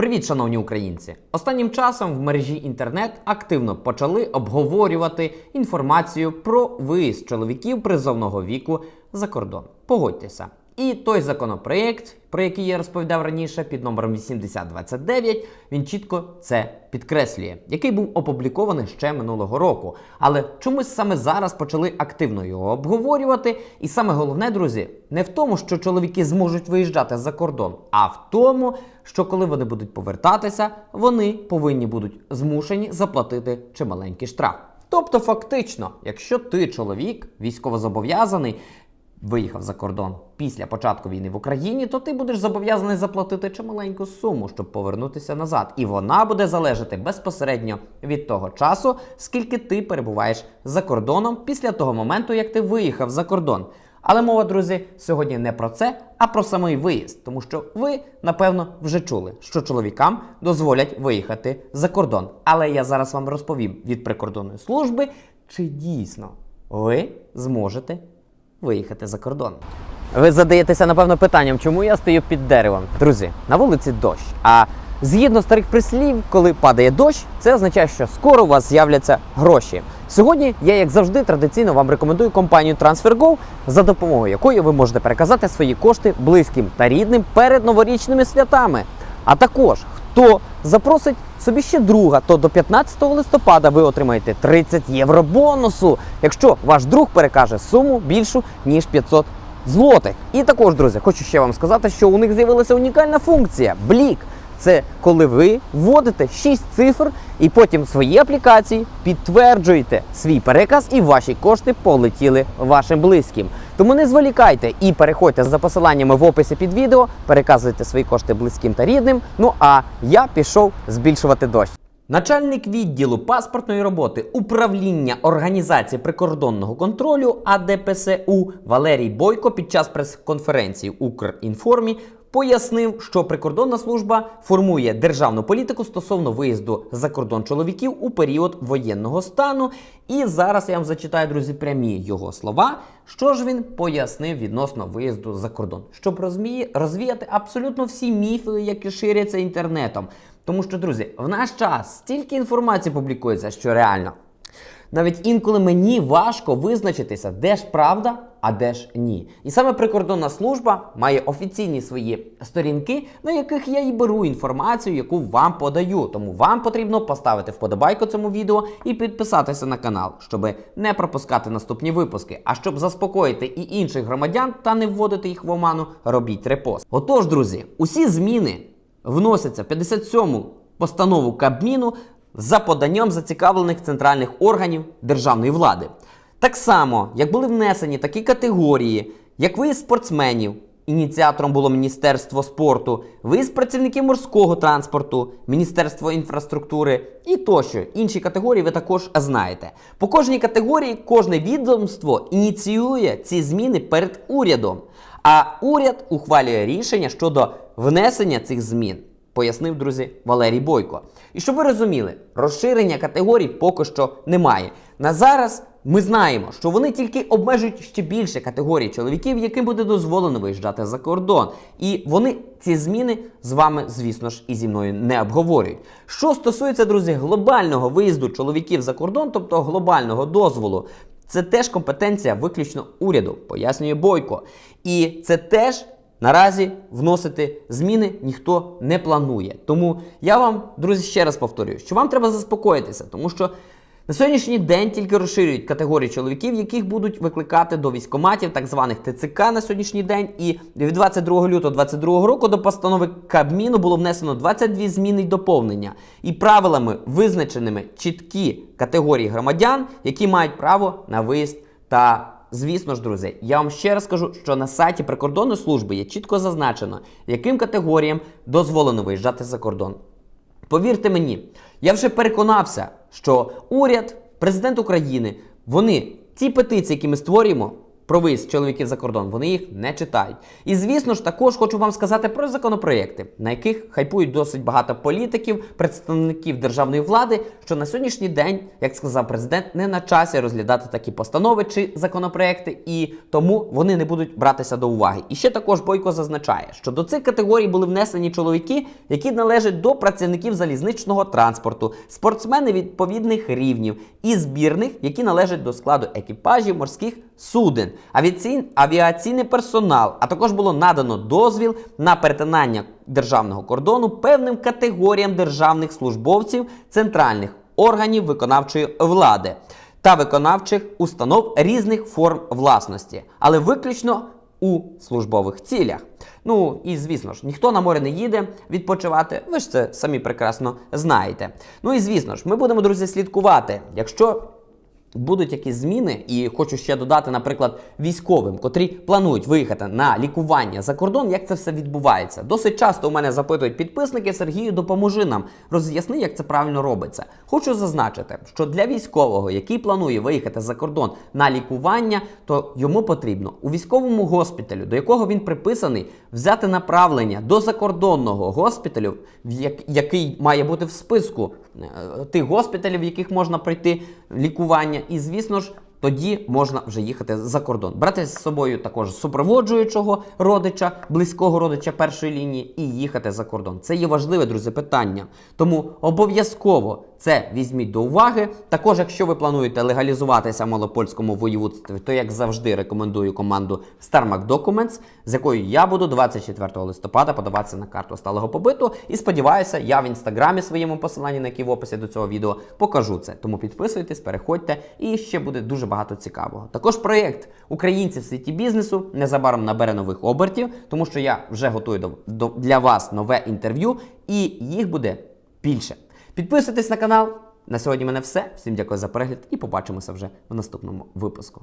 Привіт, шановні українці! Останнім часом в мережі інтернет активно почали обговорювати інформацію про виїзд чоловіків призовного віку за кордон. Погодьтеся. І той законопроєкт, про який я розповідав раніше, під номером 8029, він чітко це підкреслює, який був опублікований ще минулого року. Але чомусь саме зараз почали активно його обговорювати. І саме головне, друзі, не в тому, що чоловіки зможуть виїжджати за кордон, а в тому, що коли вони будуть повертатися, вони повинні будуть змушені заплатити чималенький штраф. Тобто, фактично, якщо ти чоловік військовозобов'язаний, виїхав за кордон після початку війни в Україні, то ти будеш зобов'язаний заплатити чималеньку суму, щоб повернутися назад. І вона буде залежати безпосередньо від того часу, скільки ти перебуваєш за кордоном після того моменту, як ти виїхав за кордон. Але мова, друзі, сьогодні не про це, а про самий виїзд, тому що ви, напевно, вже чули, що чоловікам дозволять виїхати за кордон. Але я зараз вам розповім від прикордонної служби, чи дійсно ви зможете виїхати за кордон. Ви задаєтеся, напевно, питанням, чому я стою під деревом. Друзі, на вулиці дощ. А згідно старих прислів, коли падає дощ, це означає, що скоро у вас з'являться гроші. Сьогодні я, як завжди, традиційно вам рекомендую компанію TransferGo, за допомогою якої ви можете переказати свої кошти близьким та рідним перед новорічними святами. А також хто запросить собі ще друга, то до 15 листопада ви отримаєте 30 євро бонусу, якщо ваш друг перекаже суму більшу ніж 500 злотих. І також, друзі, хочу ще вам сказати, що у них з'явилася унікальна функція Блік. Це коли ви вводите 6 цифр і потім в своїй аплікації підтверджуєте свій переказ, і ваші кошти полетіли вашим близьким. Тому не зволікайте і переходьте за посиланнями в описі під відео, переказуйте свої кошти близьким та рідним. Ну а я пішов збільшувати дощ. Начальник відділу паспортної роботи управління організації прикордонного контролю АДПСУ Валерій Бойко під час прес-конференції Укрінформі пояснив, що прикордонна служба формує державну політику стосовно виїзду за кордон чоловіків у період воєнного стану. І зараз я вам зачитаю, друзі, прямі його слова. Що ж він пояснив відносно виїзду за кордон, щоб розвіяти абсолютно всі міфи, які ширяться інтернетом. Тому що, друзі, в наш час стільки інформації публікується, що реально. Навіть інколи мені важко визначитися, де ж правда, а де ж ні. І саме прикордонна служба має офіційні свої сторінки, на яких я і беру інформацію, яку вам подаю. Тому вам потрібно поставити вподобайку цьому відео і підписатися на канал, щоб не пропускати наступні випуски. А щоб заспокоїти і інших громадян та не вводити їх в оману, робіть репост. Отож, друзі, усі зміни вносяться в 57-му постанову Кабміну за поданням зацікавлених центральних органів державної влади. Так само, як були внесені такі категорії, як виїзд спортсменів, ініціатором було Міністерство спорту, виїзд працівників морського транспорту, Міністерство інфраструктури і тощо. Інші категорії ви також знаєте. По кожній категорії кожне відомство ініціює ці зміни перед урядом, а уряд ухвалює рішення щодо внесення цих змін пояснив друзі Валерій Бойко. І щоб ви розуміли, розширення категорій поки що немає. На зараз ми знаємо, що вони тільки обмежують ще більше категорій чоловіків, яким буде дозволено виїжджати за кордон. І вони ці зміни з вами, звісно ж, і зі мною не обговорюють. Що стосується, друзі, глобального виїзду чоловіків за кордон, тобто глобального дозволу. Це теж компетенція виключно уряду, пояснює Бойко. І це теж Наразі вносити зміни ніхто не планує. Тому я вам, друзі, ще раз повторюю, що вам треба заспокоїтися, тому що на сьогоднішній день тільки розширюють категорії чоловіків, яких будуть викликати до військоматів, так званих ТЦК на сьогоднішній день. І від 22 лютого 2022 року до постанови Кабміну було внесено 22 зміни й доповнення. І правилами визначеними чіткі категорії громадян, які мають право на виїзд та Звісно ж, друзі, я вам ще раз кажу, що на сайті прикордонної служби є чітко зазначено, яким категоріям дозволено виїжджати за кордон. Повірте мені, я вже переконався, що уряд, президент України, вони ті петиції, які ми створюємо, про виїзд чоловіків за кордон, вони їх не читають. І звісно ж, також хочу вам сказати про законопроекти, на яких хайпують досить багато політиків, представників державної влади, що на сьогоднішній день, як сказав президент, не на часі розглядати такі постанови чи законопроекти, і тому вони не будуть братися до уваги. І ще також Бойко зазначає, що до цих категорій були внесені чоловіки, які належать до працівників залізничного транспорту, спортсмени відповідних рівнів і збірних, які належать до складу екіпажів морських суден, авіаційний, персонал. А також було надано дозвіл на перетинання державного кордону певним категоріям державних службовців центральних органів виконавчої влади та виконавчих установ різних форм власності, але виключно у службових цілях. Ну і звісно ж, ніхто на море не їде відпочивати. Ви ж це самі прекрасно знаєте. Ну і звісно ж, ми будемо, друзі, слідкувати. Якщо будуть якісь зміни, і хочу ще додати, наприклад, військовим, котрі планують виїхати на лікування за кордон, як це все відбувається. Досить часто у мене запитують підписники Сергію, допоможи нам роз'ясни, як це правильно робиться. Хочу зазначити, що для військового, який планує виїхати за кордон на лікування, то йому потрібно у військовому госпіталю, до якого він приписаний, взяти направлення до закордонного госпіталю, який має бути в списку тих госпіталів, в яких можна пройти лікування, і звісно ж. Тоді можна вже їхати за кордон, брати з собою також супроводжуючого родича, близького родича першої лінії і їхати за кордон. Це є важливе, друзі, питання. Тому обов'язково це візьміть до уваги. Також, якщо ви плануєте легалізуватися в малопольському воєводстві, то як завжди рекомендую команду StarMac Documents, з якою я буду 24 листопада подаватися на карту сталого побиту. І сподіваюся, я в інстаграмі своєму посиланні, на який в описі до цього відео, покажу це. Тому підписуйтесь, переходьте, і ще буде дуже багато цікавого. Також проєкт Українці в світі бізнесу незабаром набере нових обертів, тому що я вже готую до, до, для вас нове інтерв'ю, і їх буде більше. Підписуйтесь на канал. На сьогодні в мене все. Всім дякую за перегляд і побачимося вже в наступному випуску.